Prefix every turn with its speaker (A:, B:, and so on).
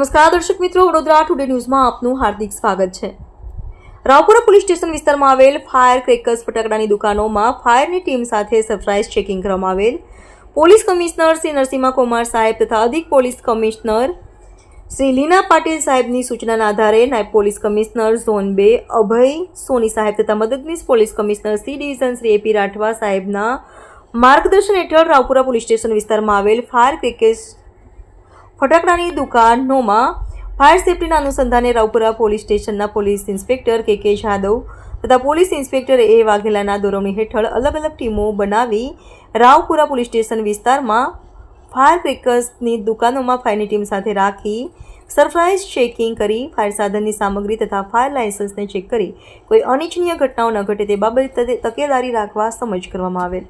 A: નમસ્કાર, દર્શક મિત્રો, વડોદરા ટુડે ન્યૂઝમાં આપનું હાર્દિક સ્વાગત છે. રાવપુરા પોલીસ સ્ટેશન વિસ્તારમાં આવેલ ફાયર ક્રેકર્સ ફટાકડાની દુકાનોમાં ફાયરની ટીમ સાથે સરપ્રાઇઝ ચેકિંગ કરવામાં આવેલ. પોલીસ કમિશનર શ્રી નરસિંહા કુમાર સાહેબ તથા અધિક પોલીસ કમિશનર શ્રી લીના પાટીલ સાહેબની સૂચનાના આધારે નાયબ પોલીસ કમિશનર ઝોન બે, અભય સોની સાહેબ તથા મદદનીશ police commissioner C division Shri A P Rathwa સાહેબના માર્ગદર્શન હેઠળ રાવપુરા પોલીસ સ્ટેશન વિસ્તારમાં આવેલ ફાયર ક્રેકેસ ફટાકડાની દુકાનોમાં ફાયર સેફટીના અનુસંધાને રાવપુરા પોલીસ સ્ટેશનના police inspector K K Jadav તથા પોલીસ ઇન્સ્પેક્ટર એ વાઘેલાના દોરવણી હેઠળ અલગ અલગ ટીમો બનાવી રાવપુરા પોલીસ સ્ટેશન વિસ્તારમાં ફાયર ક્રેકર્સની દુકાનોમાં ફાયરની ટીમ સાથે રાખી સરપ્રાઇઝ ચેકિંગ કરી ફાયર સાધનની સામગ્રી તથા ફાયર લાયસન્સને ચેક કરી. કોઈ અનિચ્છનીય ઘટનાઓ ન ઘટે તે બાબતે તકેદારી રાખવા સમજ કરવામાં આવેલ.